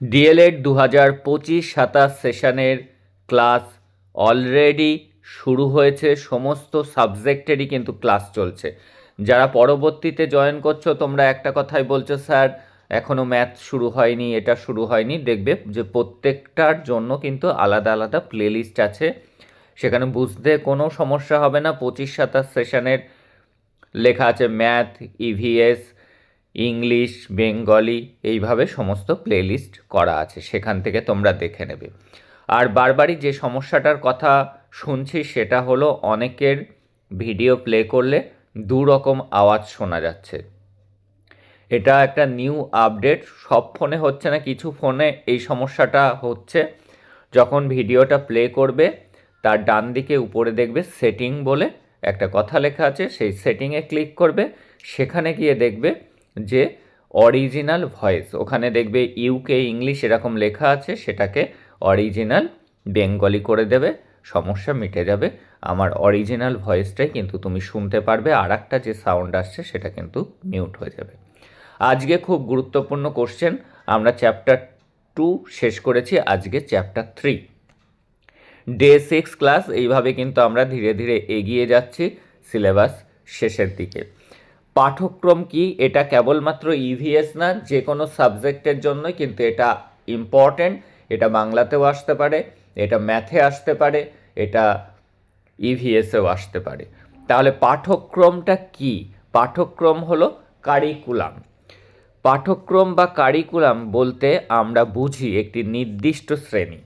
D.El.Ed দু হাজার পঁচিশ সাতাশ সেশনের ক্লাস অলরেডি শুরু হয়েছে, সমস্ত সাবজেক্টেরই কিন্তু ক্লাস চলছে। যারা পরবর্তীতে জয়েন করছ, তোমরা একটা কথাই বলছো, স্যার এখনও ম্যাথ শুরু হয়নি, এটা শুরু হয়নি, দেখবে যে প্রত্যেকটার জন্য কিন্তু আলাদা আলাদা প্লেলিস্ট আছে। সেখানে বুঝতে কোনো সমস্যা হবে না, পঁচিশ সাতাশ সেশনের লেখা আছে ম্যাথ ইভিএস ইংলিশ, বেঙ্গলি এইভাবে সমস্ত প্লেলিস্ট করা আছে, সেখান থেকে তোমরা দেখে নেবে। আর বারবারই যে সমস্যাটার কথা শুনছি সেটা হলো অনেকের ভিডিও প্লে করলে দু রকম আওয়াজ শোনা যাচ্ছে। এটা একটা নিউ আপডেট, সব ফোনে হচ্ছে না, কিছু ফোনে এই সমস্যাটা হচ্ছে। যখন ভিডিওটা প্লে করবে, তার ডান দিকে উপরে দেখবে সেটিং বলে একটা কথা লেখা আছে, সেই সেটিংয়ে ক্লিক করবে, সেখানে গিয়ে দেখবে যে অরিজিনাল ভয়েস ওখানে দেখবে ইউকে ইংলিশ এরকম লেখা আছে, সেটাকে অরিজিনাল বেঙ্গলি করে দেবে, সমস্যা মিটে যাবে। আমার অরিজিনাল ভয়েসটাই কিন্তু তুমি শুনতে পারবে আর একটা যে সাউন্ড আসছে, সেটা কিন্তু মিউট হয়ে যাবে। আজকে খুব গুরুত্বপূর্ণ কোশ্চেন আমরা চ্যাপ্টার টু শেষ করেছি, আজকে chapter three day six class এইভাবে কিন্তু আমরা ধীরে ধীরে এগিয়ে যাচ্ছি সিলেবাস শেষের দিকে। পাঠ্যক্রম কি? এটা কেবলমাত্র ইভিএস না যে কোনো সাবজেক্টের জন্যই কিন্তু এটা ইম্পর্ট্যান্ট এটা বাংলাতেও আসতে পারে, এটা ম্যাথে আসতে পারে, এটা ইভিএসেও আসতে পারে। তাহলে পাঠ্যক্রমটা কি? পাঠ্যক্রম হলো কারিকুলাম পাঠ্যক্রম বা কারিকুলাম বলতে আমরা বুঝি একটি নির্দিষ্ট শ্রেণি।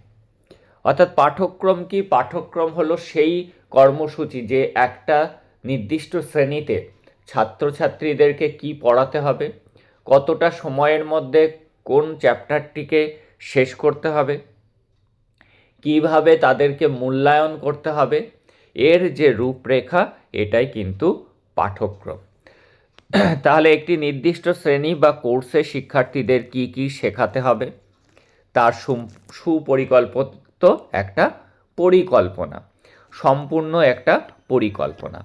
অর্থাৎ পাঠ্যক্রম কি? পাঠ্যক্রম হলো সেই কর্মসূচি যে একটা নির্দিষ্ট শ্রেণীতে ছাত্রছাত্রীদেরকে কি পড়াতে হবে? কতটা সময়ের মধ্যে কোন চ্যাপ্টারটিকে শেষ করতে হবে? কীভাবে তাদেরকে মূল্যায়ন করতে হবে? এর যে রূপরেখা, এটাই কিন্তু পাঠ্যক্রম। তাহলে একটি নির্দিষ্ট শ্রেণি বা কোর্সে শিক্ষার্থীদের কি কি শেখাতে হবে? তার সুপরিকল্পিত একটা পরিকল্পনা, সম্পূর্ণ একটা পরিকল্পনা।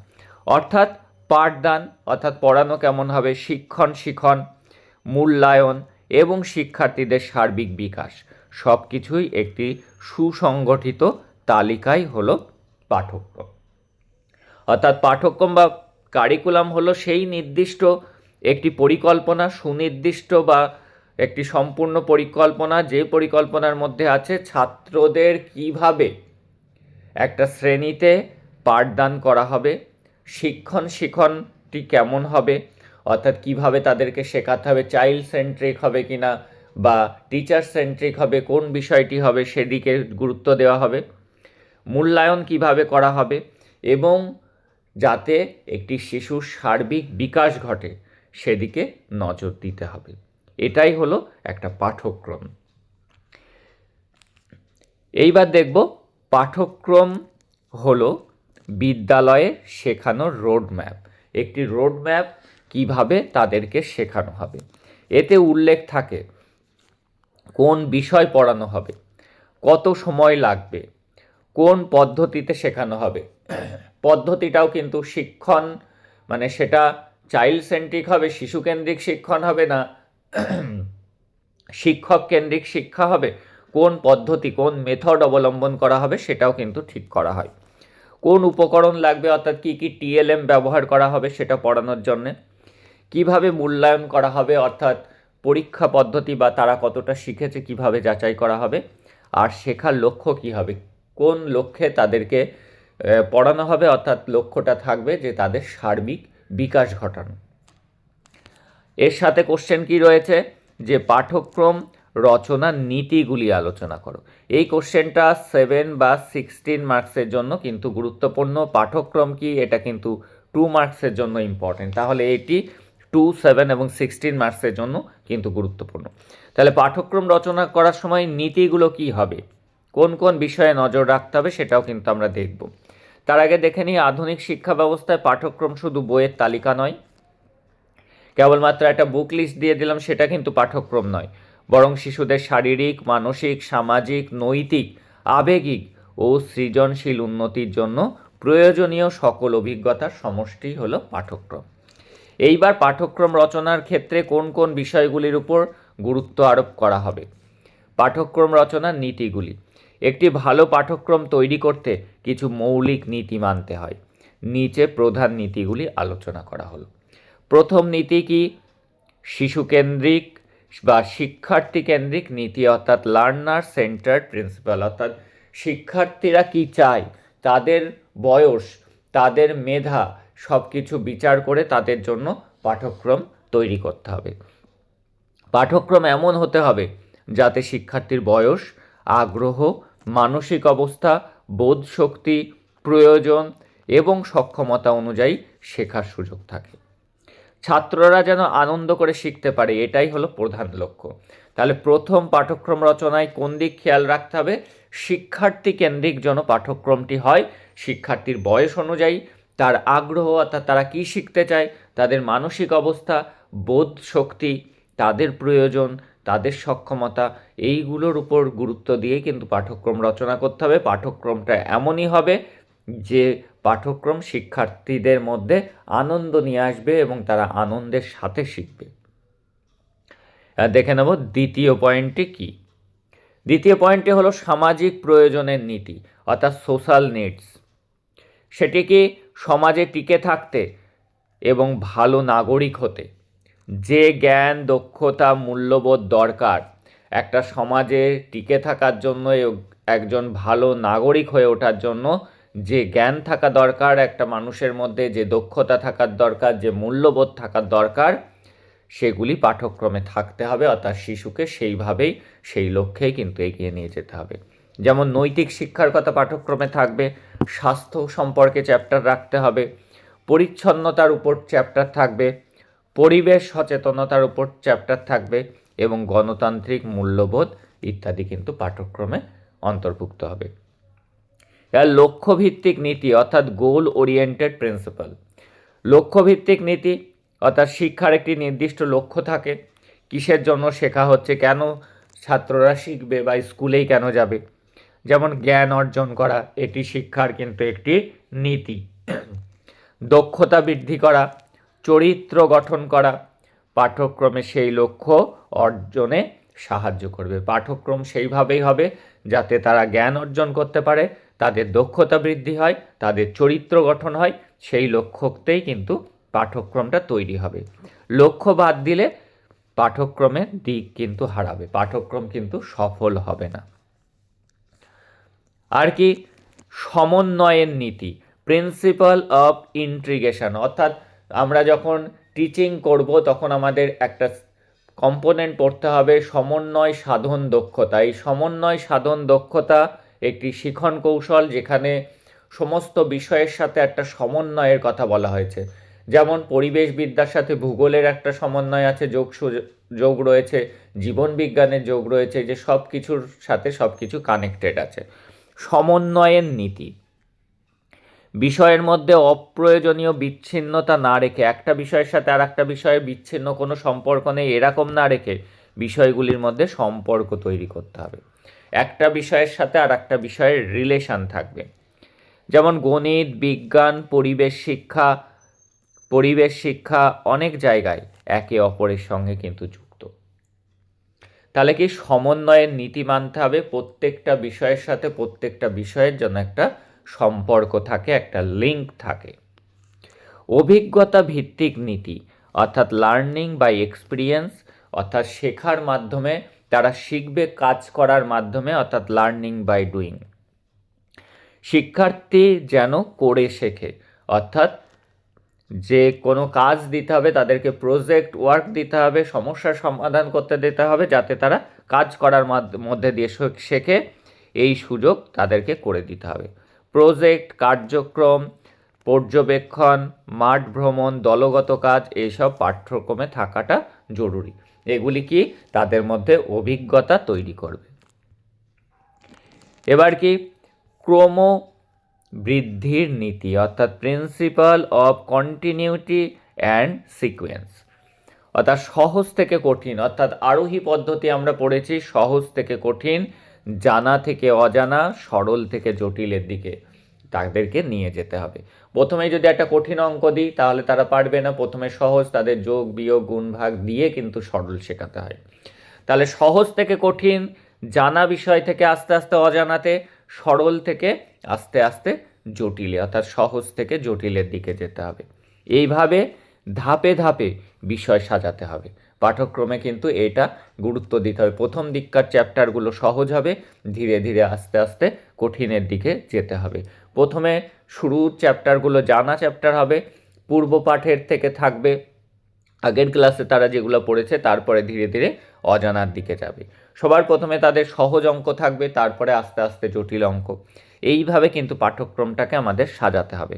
অর্থাৎ পাঠদান অর্থাৎ পড়ানো কেমন হবে? শিক্ষণ, শিখন, মূল্যায়ন এবং শিক্ষার্থীদের সার্বিক বিকাশ। সব কিছুই একটি সুসংগঠিত তালিকাই হলো পাঠ্যক্রম। অর্থাৎ পাঠ্যক্রম বা কারিকুলাম হলো সেই নির্দিষ্ট একটি পরিকল্পনা, সুনির্দিষ্ট বা একটি সম্পূর্ণ পরিকল্পনা। যে পরিকল্পনার মধ্যে আছে ছাত্রদের কীভাবে একটা শ্রেণীতে পাঠদান করা হবে শিক্ষণ শিখনটি কেমন হবে? অর্থাৎ কীভাবে তাদেরকে শেখাতে হবে? চাইল্ড সেন্ট্রিক হবে কি না বা টিচার সেন্ট্রিক হবে? কোন বিষয়টি হবে? সেদিকে গুরুত্ব দেওয়া হবে। মূল্যায়ন কীভাবে করা হবে? এবং যাতে একটি শিশুর সার্বিক বিকাশ ঘটে, সেদিকে নজর দিতে হবে। এটাই হলো একটা পাঠ্যক্রম এইবার দেখব পাঠ্যক্রম হলো বিদ্যালয়ে শেখানোর রোড ম্যাপ একটি রোড ম্যাপ কীভাবে তাদেরকে শেখানো হবে। এতে উল্লেখ থাকে কোন বিষয় পড়ানো হবে, কত সময় লাগবে, কোন পদ্ধতিতে শেখানো হবে। পদ্ধতিটাও কিন্তু শিক্ষণ মানে সেটা চাইল্ড সেন্ট্রিক হবে, শিশু কেন্দ্রিক শিক্ষণ হবে না, শিক্ষক কেন্দ্রিক শিক্ষা হবে, কোন পদ্ধতি, কোন মেথড অবলম্বন করা হবে সেটাও কিন্তু ঠিক করা হয়। কোন উপকরণ লাগবে, অর্থাৎ কী কী টিএলএম ব্যবহার করা হবে সেটা পড়ানোর জন্যে, কীভাবে মূল্যায়ন করা হবে, অর্থাৎ পরীক্ষা পদ্ধতি বা তারা কতটা শিখেছে, কীভাবে যাচাই করা হবে, আর শেখার লক্ষ্য কী হবে, কোন লক্ষ্যে তাদেরকে পড়ানো হবে, অর্থাৎ লক্ষ্যটা থাকবে যে তাদের সার্বিক বিকাশ ঘটানো। এর সাথে কোশ্চেন কি রয়েছে, যে পাঠ্যক্রম রচনার নীতিগুলি আলোচনা করো। এই কোশ্চেনটা সেভেন বা সিক্সটিন মার্কসের জন্য কিন্তু গুরুত্বপূর্ণ। পাঠ্যক্রম কি? এটা কিন্তু টু মার্কসের জন্য ইম্পর্টেন্ট তাহলে এটি টু সেভেন এবং সিক্সটিন মার্কসের জন্য কিন্তু গুরুত্বপূর্ণ। তাহলে পাঠ্যক্রম রচনা করার সময় নীতিগুলো কি হবে? কোন কোন বিষয়ে নজর রাখতে হবে সেটাও কিন্তু আমরা দেখব। তার আগে দেখে নিই, আধুনিক শিক্ষা ব্যবস্থায় পাঠ্যক্রম শুধু বইয়ের তালিকা নয়। কেবলমাত্র একটা বুক লিস্ট দিয়ে দিলাম, সেটা কিন্তু পাঠ্যক্রম নয়। বরং শিশুদের শারীরিক, মানসিক, সামাজিক, নৈতিক, আবেগিক ও সৃজনশীল উন্নতির জন্য প্রয়োজনীয় সকল অভিজ্ঞতার সমষ্টি হল পাঠ্যক্রম। এইবার পাঠ্যক্রম রচনার ক্ষেত্রে কোন কোন বিষয়গুলির উপর গুরুত্ব আরোপ করা হবে? পাঠ্যক্রম রচনার নীতিগুলি। একটি ভালো পাঠ্যক্রম তৈরি করতে কিছু মৌলিক নীতি মানতে হয়। নিচে প্রধান নীতিগুলি আলোচনা করা হলো। প্রথম নীতি কি? শিশুকেন্দ্রিক বা শিক্ষার্থী কেন্দ্রিক নীতি, অর্থাৎ লার্নার সেন্টার প্রিন্সিপাল, অর্থাৎ শিক্ষার্থীরা কি চায়? তাদের বয়স, তাদের মেধা সব কিছু বিচার করে তাদের জন্য পাঠ্যক্রম তৈরি করতে হবে। পাঠ্যক্রম এমন হতে হবে যাতে শিক্ষার্থীর বয়স, আগ্রহ, মানসিক অবস্থা বোধ শক্তি প্রয়োজন এবং সক্ষমতা অনুযায়ী শেখার সুযোগ থাকে। ছাত্ররা যেন আনন্দ করে শিখতে পারে, এটাই হলো প্রধান লক্ষ্য। তাহলে প্রথম পাঠ্যক্রম রচনায় কোন দিক খেয়াল রাখতে হবে? শিক্ষার্থী কেন্দ্রিক যেন পাঠ্যক্রমটি হয়, শিক্ষার্থীর বয়স অনুযায়ী, তার আগ্রহ, অর্থাৎ তারা কী শিখতে চায়, তাদের মানসিক অবস্থা, বোধ শক্তি, তাদের প্রয়োজন, তাদের সক্ষমতা, এইগুলোর উপর গুরুত্ব দিয়ে কিন্তু পাঠ্যক্রম রচনা করতে হবে। পাঠ্যক্রমটা এমনই হবে যে পাঠ্যক্রম শিক্ষার্থীদের মধ্যে আনন্দ নিয়ে আসবে এবং তারা আনন্দের সাথে শিখবে। দেখে নেব দ্বিতীয় পয়েন্টটি কি? দ্বিতীয় পয়েন্টটি হলো সামাজিক প্রয়োজনের নীতি, অর্থাৎ সোশ্যাল নিডস। সেটিকে সমাজে টিকে থাকতে এবং ভালো নাগরিক হতে? যে জ্ঞান, দক্ষতা, মূল্যবোধ দরকার, একটা সমাজে টিকে থাকার জন্য একজন ভালো নাগরিক হয়ে ওঠার জন্য যে জ্ঞান থাকা দরকার, একটা মানুষের মধ্যে যে দক্ষতা থাকার দরকার, যে মূল্যবোধ থাকার দরকার, সেগুলি পাঠ্যক্রমে থাকতে হবে, অর্থাৎ শিশুকে সেইভাবেই, সেই লক্ষ্যেই কিন্তু এগিয়ে নিয়ে যেতে হবে। যেমন নৈতিক শিক্ষার কথা পাঠ্যক্রমে থাকবে, স্বাস্থ্য সম্পর্কে চ্যাপ্টার রাখতে হবে, পরিচ্ছন্নতার উপর চ্যাপ্টার থাকবে, পরিবেশ সচেতনতার উপর চ্যাপ্টার থাকবে এবং গণতান্ত্রিক মূল্যবোধ ইত্যাদি কিন্তু পাঠ্যক্রমে অন্তর্ভুক্ত হবে। এর লক্ষ্যভিত্তিক নীতি, অর্থাৎ গোল ওরিয়েন্টেড প্রিন্সিপাল লক্ষ্যভিত্তিক নীতি, অর্থাৎ শিক্ষার একটি নির্দিষ্ট লক্ষ্য থাকে। কিসের জন্য শেখা হচ্ছে? কেন ছাত্ররা শিখবে বা স্কুলেই কেন যাবে? যেমন জ্ঞান অর্জন করা, এটি শিক্ষার কিন্তু একটি নীতি। দক্ষতা বৃদ্ধি করা, চরিত্র গঠন করা, পাঠ্যক্রমে সেই লক্ষ্য অর্জনে সাহায্য করবে। পাঠ্যক্রম সেইভাবেই হবে যাতে তারা জ্ঞান অর্জন করতে পারে তাদের দক্ষতা বৃদ্ধি হয়, তাদের চরিত্র গঠন হয়, সেই লক্ষ্যতেই কিন্তু পাঠ্যক্রমটা তৈরি হবে। লক্ষ্য বাদ দিলে পাঠ্যক্রমের দিক কিন্তু হারাবে, পাঠ্যক্রম কিন্তু সফল হবে না। আর কি? সমন্বয়ের নীতি প্রিন্সিপাল অফ ইন্ট্রিগেশন অর্থাৎ আমরা যখন টিচিং করব, তখন আমাদের একটা কম্পোনেন্ট পড়তে হবে, সমন্বয় সাধন দক্ষতা। এই সমন্বয় সাধন দক্ষতা একটি শিখন কৌশল যেখানে সমস্ত বিষয়ের সাথে একটা সমন্বয়ের কথা বলা হয়েছে। যেমন পরিবেশবিদ্যার সাথে ভূগোলের একটা সমন্বয় আছে, যোগ যোগ রয়েছে, জীবন বিজ্ঞানের যোগ রয়েছে, যে সব কিছুর সাথে সব কিছু কানেক্টেড আছে। সমন্বয়ের নীতি। বিষয়ের মধ্যে অপ্রয়োজনীয় বিচ্ছিন্নতা না রেখে, একটা বিষয়ের সাথে আর একটা বিষয়ে বিচ্ছিন্ন কোনো সম্পর্ক নেই, এরকম না রেখে বিষয়গুলির মধ্যে সম্পর্ক তৈরি করতে হবে। একটা বিষয়ের সাথে আর একটা বিষয়ের রিলেশান থাকবে। যেমন গণিত, বিজ্ঞান, পরিবেশ শিক্ষা পরিবেশ শিক্ষা অনেক জায়গায় একে অপরের সঙ্গে কিন্তু যুক্ত। তাহলে কি সমন্বয়ের নীতি মানতে হবে? প্রত্যেকটা বিষয়ের সাথে প্রত্যেকটা বিষয়ের জন্য একটা সম্পর্ক থাকে, একটা লিঙ্ক থাকে। অভিজ্ঞতা ভিত্তিক নীতি, অর্থাৎ লার্নিং বাই এক্সপিরিয়েন্স অর্থাৎ শেখার মাধ্যমে তারা শিখবে কাজ করার মাধ্যমে, অর্থাৎ লার্নিং বাই ডুইং শিক্ষার্থী যেন করে শেখে, অর্থাৎ যে কোনো কাজ দিতে হবে, তাদেরকে প্রজেক্ট ওয়ার্ক দিতে হবে সমস্যার সমাধান করতে দিতে হবে, যাতে তারা কাজ করার মধ্যে দিয়ে শেখে, এই সুযোগ তাদেরকে করে দিতে হবে। প্রজেক্ট কার্যক্রম, পর্যবেক্ষণ, মাঠ ভ্রমণ, দলগত কাজ এইসব পাঠ্যক্রমে থাকাটা জরুরি। এগুলি কি? তাদের মধ্যে অভিজ্ঞতা তৈরি করবে। এবার কি? ক্রম বৃদ্ধির নীতি, অর্থাৎ principle of continuity and sequence অর্থাৎ সহজ থেকে কঠিন, অর্থাৎ আরোহী পদ্ধতি আমরা পড়েছি, সহজ থেকে কঠিন, জানা থেকে অজানা, সরল থেকে জটিলের দিকে। তাদেরকে নিয়ে যেতে হবে। প্রথমেই যদি একটা কঠিন অঙ্ক দিই, তাহলে তারা পারবে না। প্রথমে সহজ, তাদের যোগ, বিয়োগ গুণ ভাগ দিয়ে কিন্তু সরল শেখাতে হয়। তাহলে সহজ থেকে কঠিন, জানা বিষয় থেকে আস্তে আস্তে অজানাতে, সরল থেকে আস্তে আস্তে জটিলে, অর্থাৎ সহজ থেকে জটিলের দিকে যেতে হবে। এইভাবে ধাপে ধাপে বিষয় সাজাতে হবে। পাঠক্রমে কিন্তু এটা গুরুত্ব দিতে হবে। প্রথম দিককার চ্যাপ্টারগুলো সহজ হবে, ধীরে ধীরে আস্তে আস্তে কঠিনের দিকে যেতে হবে। প্রথমে শুরুর চ্যাপ্টারগুলো জানা চ্যাপ্টার হবে, পূর্ব পাঠের থেকে থাকবে, আগের ক্লাসে তারা যেগুলো পড়েছে তারপরে ধীরে ধীরে অজানার দিকে যাবে। সবার প্রথমে তাদের সহজ অঙ্ক থাকবে, তারপরে আস্তে আস্তে জটিল অঙ্ক। এইভাবে কিন্তু পাঠ্যক্রমটাকে আমাদের সাজাতে হবে।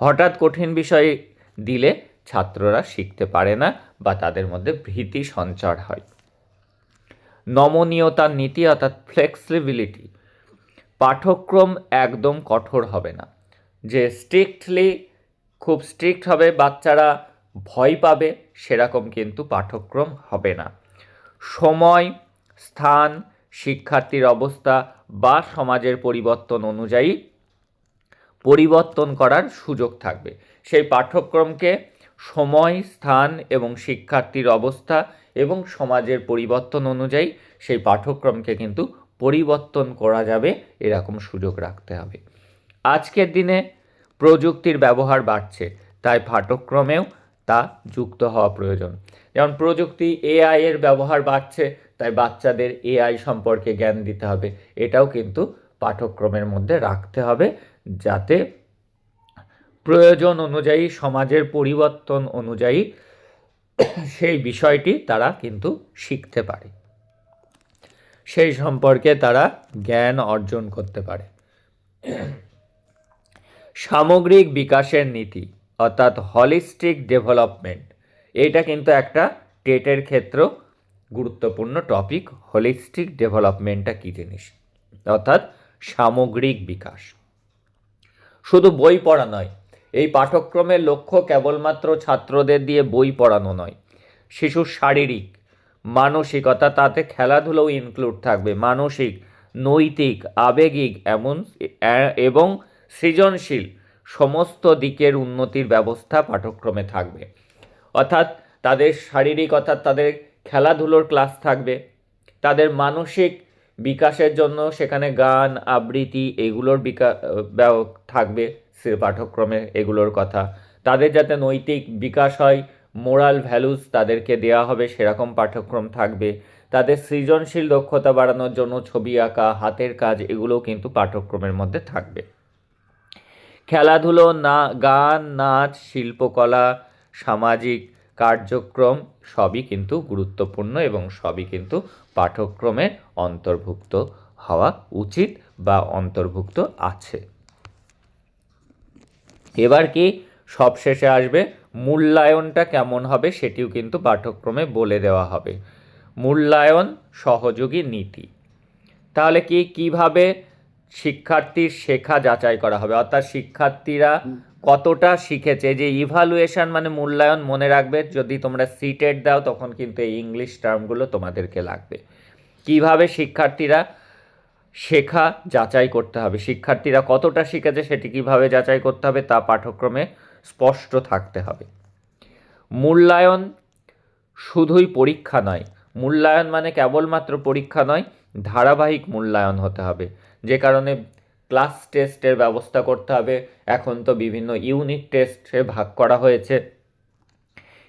হঠাৎ কঠিন বিষয় দিলে ছাত্ররা শিখতে পারে না বা তাদের মধ্যে ভীতি সঞ্চার হয়। নমনীয়তার নীতি অর্থাৎ ফ্লেক্সিবিলিটি পাঠ্যক্রম একদম কঠোর হবে না। যে স্ট্রিক্টলি খুব স্ট্রিক্ট হবে, বাচ্চারা ভয় পাবে, সেরকম কিন্তু পাঠ্যক্রম হবে না। সময়, স্থান, শিক্ষার্থীর অবস্থা বা সমাজের পরিবর্তন অনুযায়ী পরিবর্তন করার সুযোগ থাকবে। সেই পাঠ্যক্রমকে সময়, স্থান এবং শিক্ষার্থীর অবস্থা এবং সমাজের পরিবর্তন অনুযায়ী সেই পাঠ্যক্রমকে কিন্তু পরিবর্তন করা যাবে, এরকম সুযোগ রাখতে হবে। আজকের দিনে প্রযুক্তির ব্যবহার বাড়ছে, তাই পাঠ্যক্রমেও তা যুক্ত হওয়া প্রয়োজন। যেমন প্রযুক্তি এআই এর ব্যবহার বাড়ছে, তাই বাচ্চাদের এআই সম্পর্কে জ্ঞান দিতে হবে। এটাও কিন্তু পাঠ্যক্রমের মধ্যে রাখতে হবে, যাতে প্রয়োজন অনুযায়ী, সমাজের পরিবর্তন অনুযায়ী সেই বিষয়টি তারা কিন্তু শিখতে পারে। সেই সম্পর্কে তারা জ্ঞান অর্জন করতে পারে। সামগ্রিক বিকাশের নীতি, অর্থাৎ হলিস্টিক ডেভেলপমেন্ট এটা কিন্তু একটা টেটের ক্ষেত্র গুরুত্বপূর্ণ টপিক হলিস্টিক ডেভেলপমেন্টটা কী জিনিস? অর্থাৎ সামগ্রিক বিকাশ। শুধু বই পড়া নয়, এই পাঠ্যক্রমের লক্ষ্য কেবলমাত্র ছাত্রদের দিয়ে বই পড়ানো নয়, শিশুর শারীরিক মানসিকতা, তাতে খেলাধুলোও ইনক্লুড থাকবে। মানসিক, নৈতিক, আবেগিক এমন এবং সৃজনশীল সমস্ত দিকের উন্নতির ব্যবস্থা পাঠ্যক্রমে থাকবে। অর্থাৎ তাদের শারীরিক, অর্থাৎ তাদের খেলাধুলোর ক্লাস থাকবে। তাদের মানসিক বিকাশের জন্য সেখানে গান, আবৃত্তি এগুলোর বিকাশ থাকবে সে পাঠ্যক্রমে এগুলোর কথা। তাদের যাতে নৈতিক বিকাশ হয় মোরাল ভ্যালুস তাদেরকে দেওয়া হবে, সেরকম পাঠ্যক্রম থাকবে। তাদের সৃজনশীল দক্ষতা বাড়ানোর জন্য ছবি আঁকা, হাতের কাজ, এগুলোও কিন্তু পাঠ্যক্রমের মধ্যে থাকবে। খেলাধুলো, না, গান, নাচ, শিল্পকলা, সামাজিক কার্যক্রম, সবই কিন্তু গুরুত্বপূর্ণ এবং সবই কিন্তু পাঠ্যক্রমে অন্তর্ভুক্ত হওয়া উচিত বা অন্তর্ভুক্ত আছে। এবার কি সবশেষে আসবে? মূল্যায়নটা কেমন হবে সেটিও কিন্তু পাঠ্যক্রমে বলে দেওয়া হবে। মূল্যায়ন সহযোগী নীতি। তাহলে কি কীভাবে শিক্ষার্থীর শেখা যাচাই করা হবে? অর্থাৎ শিক্ষার্থীরা কতটা শিখেছে? যে ইভালুয়েশন মানে মূল্যায়ন মনে রাখবে যদি তোমরা সিটেড দাও তখন কিন্তু এই ইংলিশ টার্মগুলো তোমাদেরকে লাগবে। কীভাবে শিক্ষার্থীরা শেখা যাচাই করতে হবে? শিক্ষার্থীরা কতটা শিখেছে সেটি কীভাবে যাচাই করতে হবে তা পাঠ্যক্রমে স্পষ্ট থাকতে হবে। মূল্যায়ন শুধুই পরীক্ষা নয়। মূল্যায়ন মানে কেবলমাত্র পরীক্ষা নয়, ধারাবাহিক মূল্যায়ন হতে হবে। যে কারণে ক্লাস টেস্টের ব্যবস্থা করতে হবে। এখন তো বিভিন্ন ইউনিট টেস্টে ভাগ করা হয়েছে।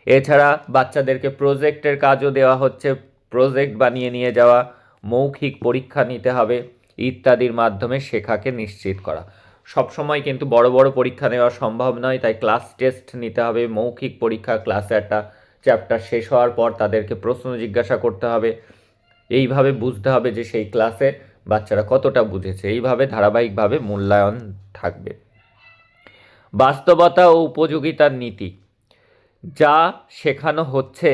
এছাড়া বাচ্চাদেরকে প্রজেক্টের কাজও দেওয়া হচ্ছে। প্রজেক্ট বানিয়ে নিয়ে যাওয়া, মৌখিক পরীক্ষা নিতে হবে ইত্যাদির মাধ্যমে শেখাকে নিশ্চিত করা। সবসময় কিন্তু বড় বড় পরীক্ষা নেওয়া সম্ভব নয়, তাই ক্লাস টেস্ট নিতে হবে, মৌখিক পরীক্ষা ক্লাসে একটা চ্যাপ্টার শেষ হওয়ার পর তাদেরকে প্রশ্ন জিজ্ঞাসা করতে হবে। এইভাবে বুঝতে হবে যে সেই ক্লাসে বাচ্চারা কতটা বুঝেছে, এইভাবে ধারাবাহিকভাবে মূল্যায়ন থাকবে। বাস্তবতা ও উপযোগিতার নীতি, যা শেখানো হচ্ছে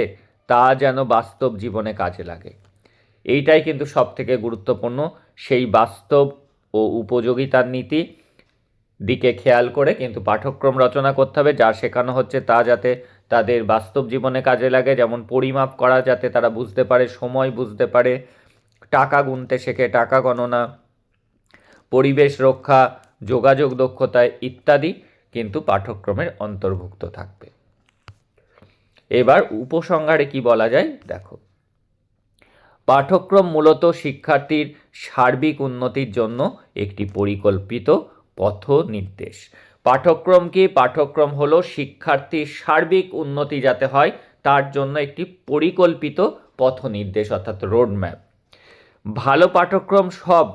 তা যেন বাস্তব জীবনে কাজে লাগে। এইটাই কিন্তু সব থেকে গুরুত্বপূর্ণ, সেই বাস্তব ও উপযোগিতার নীতি। দিকে খেয়াল করে কিন্তু পাঠ্যক্রম রচনা করতে হবে, যা শেখানো হচ্ছে তা যাতে তাদের বাস্তব জীবনে কাজে লাগে। যেমন পরিমাপ করা, যাতে তারা বুঝতে পারে, সময় বুঝতে পারে, টাকা গুনতে শেখে, টাকা গণনা, পরিবেশ রক্ষা, যোগাযোগ দক্ষতায় ইত্যাদি কিন্তু পাঠ্যক্রমের অন্তর্ভুক্ত থাকবে। এবার উপসংহারে কি বলা যায়? দেখো। পাঠ্যক্রম মূলত শিক্ষার্থীর সার্বিক উন্নতির জন্য একটি পরিকল্পিত পথ নির্দেশ পাঠ্যক্রম কি? পাঠ্যক্রম হলো শিক্ষার্থীর সার্বিক উন্নতি যাতে হয়, তার জন্য একটি পরিকল্পিত পথ নির্দেশ অর্থাৎ রোডম্যাপ। ভালো পাঠ্যক্রম সব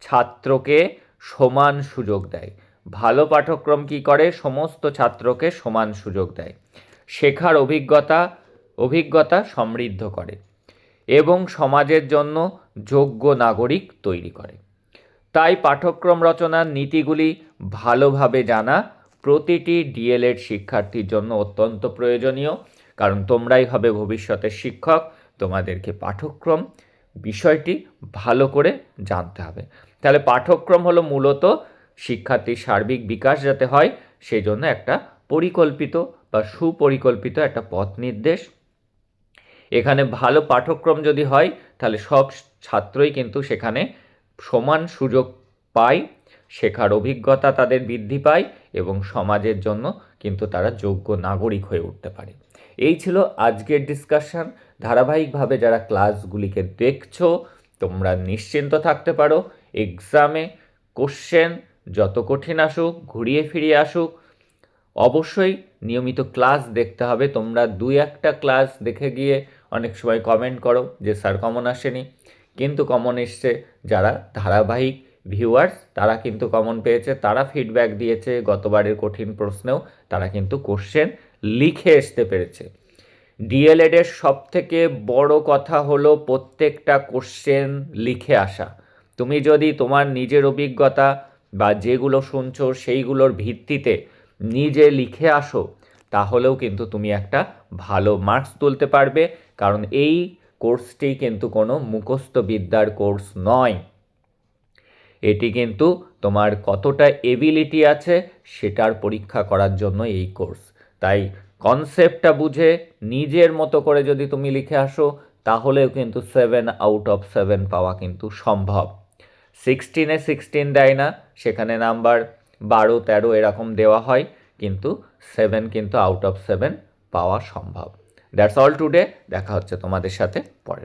ছাত্রকে সমান সুযোগ দেয়। ভালো পাঠ্যক্রম কি করে? সমস্ত ছাত্রকে সমান সুযোগ দেয়। শেখার অভিজ্ঞতা অভিজ্ঞতা সমৃদ্ধ করে এবং সমাজের জন্য যোগ্য নাগরিক তৈরি করে। তাই পাঠ্যক্রম রচনার নীতিগুলি ভালোভাবে জানা প্রতিটি ডিএলএড শিক্ষার্থীর জন্য অত্যন্ত প্রয়োজনীয়। কারণ তোমরাই হবে ভবিষ্যতের শিক্ষক, তোমাদেরকে পাঠ্যক্রম বিষয়টি ভালো করে জানতে হবে। তাহলে পাঠ্যক্রম হলো মূলত শিক্ষার্থীর সার্বিক বিকাশ যাতে হয় সেই জন্য একটা পরিকল্পিত বা সুপরিকল্পিত একটা পথ নির্দেশ। এখানে ভালো পাঠ্যক্রম যদি হয়, তাহলে সব ছাত্রই কিন্তু সেখানে সমান সুযোগ পায়, শেখার অভিজ্ঞতা তাদের বৃদ্ধি পায় এবং সমাজের জন্য কিন্তু তারা যোগ্য নাগরিক হয়ে উঠতে পারে। এই ছিল আজকের ডিসকাশন ধারাবাহিকভাবে যারা ক্লাসগুলিকে দেখছ, তোমরা নিশ্চিন্ত থাকতে পারো এক্সামে কোশ্চেন যত কঠিন আসুক, ঘুরিয়ে ফিরিয়ে আসুক, অবশ্যই নিয়মিত ক্লাস দেখতে হবে। তোমরা দুই একটা ক্লাস দেখে গিয়ে অনেক সময় কমেন্ট করো যে, স্যার কমন আসেনি। কিন্তু কমন এসছে। যারা ধারাবাহিক ভিউয়ার্স তারা কিন্তু কমন পেয়েছে। তারা ফিডব্যাক দিয়েছে গতবারের কঠিন প্রশ্নেও। তারা কিন্তু কোশ্চেন লিখে আসতে পেরেছে। ডিএলএডের সব থেকে বড় কথা হলো প্রত্যেকটা কোশ্চেন লিখে আসা। তুমি যদি তোমার নিজের অভিজ্ঞতা বা যেগুলো শুনছো সেইগুলোর ভিত্তিতে নিজে লিখে আসো, তাহলেও কিন্তু তুমি একটা ভালো মার্কস তুলতে পারবে। কারণ এই কোর্সটি কিন্তু কোনো মুখস্থ বিদ্যার কোর্স নয়। এটি কিন্তু তোমার কতটা এবিলিটি আছে সেটার পরীক্ষা করার জন্য এই কোর্স। তাই কনসেপ্টটা বুঝে নিজের মতো করে যদি তুমি লিখে আসো, তাহলেও কিন্তু সেভেন আউট অফ সেভেন পাওয়া কিন্তু সম্ভব। সিক্সটিনে সিক্সটিন দেয় না, সেখানে নাম্বার বারো তেরো এরকম দেওয়া হয়, কিন্তু সেভেন কিন্তু আউট অফ সেভেন পাওয়া সম্ভব। দ্যাটস অল টুডে দেখা হচ্ছে তোমাদের সাথে পরে